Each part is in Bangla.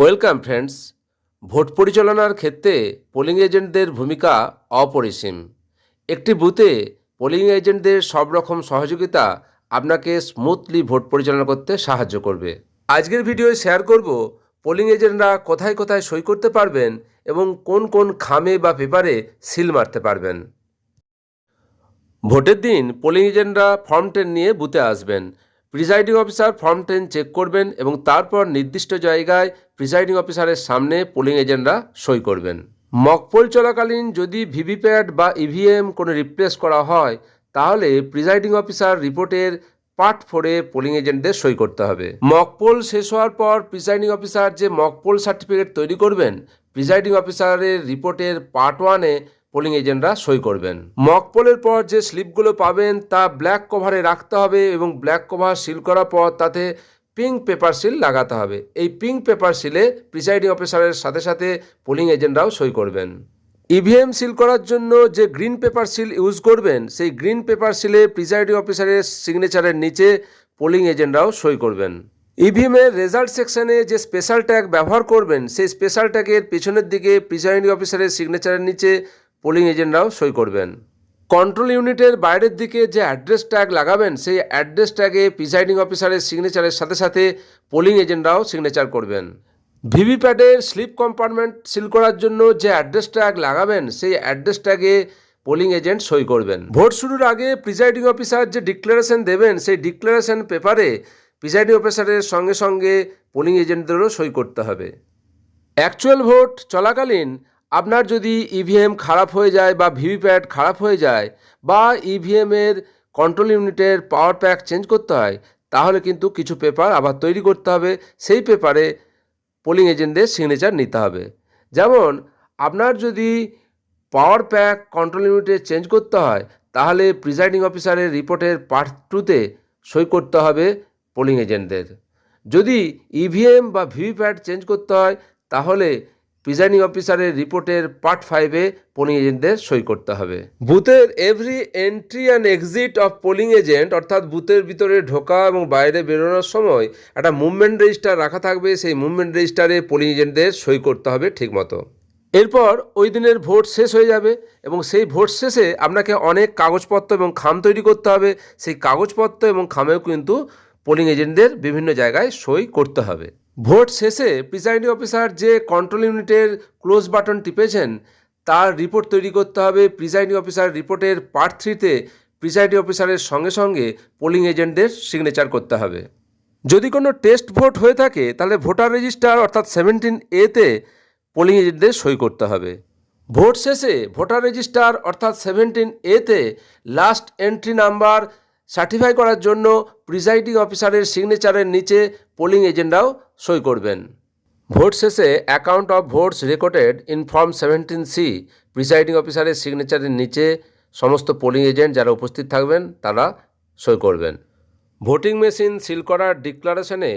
ওয়েলকাম ফ্রেন্ডস, ভোট পরিচালনার ক্ষেত্রে পোলিং এজেন্টদের ভূমিকা অপরিসীম। একটি বুথে পোলিং এজেন্টদের সব রকম সহযোগিতা আপনাকে স্মুথলি ভোট পরিচালনা করতে সাহায্য করবে। আজকের ভিডিওয়ে শেয়ার করব পোলিং এজেন্টরা কোথায় কোথায় সই করতে পারবেন এবং কোন কোন খামে বা পেপারে সিল মারতে পারবেন। ভোটের দিন পোলিং এজেন্টরা ফর্ম টেন নিয়ে বুথে আসবেন। Presiding officer form ten check করবেন এবং তারপর নির্দিষ্ট জায়গায় প্রিজাইডিং অফিসারের সামনে পোলিং এজেন্টরা সই করবেন। মকপোল চলাকালীন যদি ভিভিপ্যাট বা ইভিএম কোনো রিপ্লেস করা হয়, তাহলে প্রিজাইডিং অফিসার রিপোর্টের পার্ট ফোরে পোলিং এজেন্টদের সই করতে হবে। মকপোল শেষ হওয়ার পর প্রিজাইডিং অফিসার যে মকপোল সার্টিফিকেট তৈরি করবেন, প্রিজাইডিং অফিসারের রিপোর্টের পার্ট ওয়ানে পোলিং এজেন্টরা সই করবেন। মক পোলের পর যে স্লিপগুলো পাবেন তা ব্ল্যাক কভারে রাখতে হবে এবং ব্ল্যাক কভার সিল করার পর তাতে পিঙ্ক পেপার সিল লাগাতে হবে। এই পিঙ্ক পেপার সিলে প্রিসাইডিং অফিসারের সাথে সাথে পোলিং এজেন্টরাও সই করবেন। ইভিএম সিল করার জন্য যে গ্রিন পেপার সিল ইউজ করবেন, সেই গ্রিন পেপার সিলে প্রিসাইডিং অফিসারের সিগনেচারের নিচে পোলিং এজেন্টরাও সই করবেন। ইভিএমের রেজাল্ট সেকশনে যে স্পেশাল ট্যাগ ব্যবহার করবেন, সেই স্পেশাল ট্যাগের পেছনের দিকে প্রিসাইডিং অফিসারের সিগনেচারের নিচে পোলিং এজেন্টরাও সই করবেন। কন্ট্রোল ইউনিটের বাইরের দিকে যে অ্যাড্রেস ট্যাগ লাগাবেন, সেই অ্যাড্রেস ট্যাগে প্রিসাইডিং অফিসারের সিগনেচারের সাথে সাথে পোলিং এজেন্টরাও সিগনেচার করবেন। ভিভিপ্যাটের স্লিপ কম্পার্টমেন্ট সিল করার জন্য যে অ্যাড্রেস ট্যাগ লাগাবেন, সেই অ্যাড্রেস ট্যাগে পোলিং এজেন্ট সই করবেন। ভোট শুরুর আগে প্রিসাইডিং অফিসার যে ডিক্লারেশন দেবেন, সেই ডিক্লারেশন পেপারে প্রিসাইডিং অফিসারের সঙ্গে সঙ্গে পোলিং এজেন্টদেরও সই করতে হবে। অ্যাকচুয়াল ভোট চলাকালীন আপনার যদি ইভিএম খারাপ হয়ে যায় বা ভিভিপ্যাট খারাপ হয়ে যায় বা ইভিএমের কন্ট্রোল ইউনিটের পাওয়ার প্যাক চেঞ্জ করতে হয়, তাহলে কিন্তু কিছু পেপার আবার তৈরি করতে হবে। সেই পেপারে পোলিং এজেন্টদের সিগনেচার নিতে হবে। যেমন, আপনার যদি পাওয়ার প্যাক কন্ট্রোল ইউনিটে চেঞ্জ করতে হয়, তাহলে প্রিজাইডিং অফিসারের রিপোর্টের পার্ট টুতে সই করতে হবে পোলিং এজেন্টদের যদি ইভিএম বা ভিভিপ্যাট চেঞ্জ করতে হয়, তাহলে প্রিজাইডিং অফিসারের রিপোর্টের পার্ট ফাইভে পোলিং এজেন্টদের সই করতে হবে। বুথের every entry and exit of polling agent অর্থাৎ বুথের ভিতরে ঢোকা এবং বাইরে বেরোনোর সময় একটা মুভমেন্ট রেজিস্টার রাখা থাকবে, সেই মুভমেন্ট রেজিস্টারে পোলিং এজেন্টদের সই করতে হবে ঠিকমতো। এরপর ওই দিনের ভোট শেষ হয়ে যাবে এবং সেই ভোট শেষে আপনাকে অনেক কাগজপত্র এবং খাম তৈরি করতে হবে। সেই কাগজপত্র এবং খামেও কিন্তু পোলিং এজেন্টদের বিভিন্ন জায়গায় সই করতে হবে। ভোট শেষে প্রিসাইডিং অফিসার যে কন্ট্রোল ইউনিটের ক্লোজ বাটন টিপেছেন, তার রিপোর্ট তৈরি করতে হবে। প্রিসাইডিং অফিসার রিপোর্টের পার্ট থ্রিতে প্রিসাইডিং অফিসারের সঙ্গে সঙ্গে পোলিং এজেন্টদের সিগনেচার করতে হবে। যদি কোনো টেস্ট ভোট হয়ে থাকে, তাহলে ভোটার রেজিস্টার অর্থাৎ সেভেন্টিন এতে পোলিং এজেন্টদের সই করতে হবে। ভোট শেষে ভোটার রেজিস্টার অর্থাৎ সেভেন্টিন এতে লাস্ট এন্ট্রি নাম্বার সার্টিফাই করার জন্য প্রিসাইডিং অফিসারের সিগনেচারের নিচে পোলিং এজেন্টরাও সই করবেন। ভোট শেষে account of votes recorded in form seventeen C presiding অফিসারের সিগনেচারের নিচে সমস্ত পোলিং এজেন্ট যারা উপস্থিত থাকবেন, তারা সই করবেন। ভোটিং মেশিন সিল করার ডিক্লারেশনে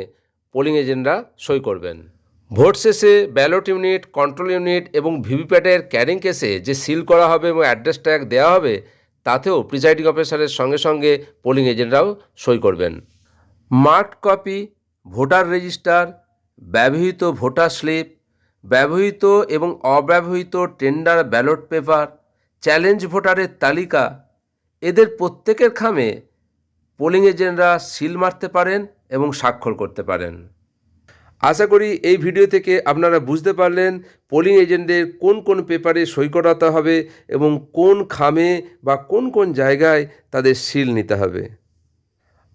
পোলিং এজেন্টরা সই করবেন। ভোট শেষে ব্যালট ইউনিট কন্ট্রোল ইউনিট এবং ভিভিপ্যাটের ক্যারিং কেসে যে সিল করা হবে এবং অ্যাড্রেস ট্যাগ দেওয়া হবে তাতেও প্রিসাইডিং অফিসারের সঙ্গে সঙ্গে পোলিং এজেন্টরাও সই করবেন। মার্কড কপি, ভোটার রেজিস্টার, ব্যবহৃত ভোটার স্লিপ, ব্যবহৃত এবং অব্যবহৃত টেন্ডার ব্যালট পেপার, চ্যালেঞ্জ ভোটারের তালিকা, এদের প্রত্যেকের খামে পোলিং এজেন্টরা সিল মারতে পারেন এবং স্বাক্ষর করতে পারেন। আশা করি এই ভিডিও থেকে আপনারা বুঝতে পারলেন পোলিং এজেন্টদের কোন কোন পেপারে সই করাতে হবে এবং কোন খামে বা কোন কোন জায়গায় তাদের সিল নিতে হবে।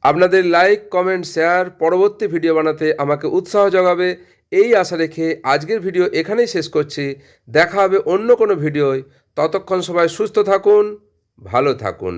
আপনাদের লাইক কমেন্ট শেয়ার পরবর্তী ভিডিও বানাতে আমাকে উৎসাহ জগাবে এই আশা রেখে আজকের ভিডিও এখানেই শেষ করছি। দেখা হবে অন্য কোনো ভিডিওয় ততক্ষণ সবাই সুস্থ থাকুন, ভালো থাকুন।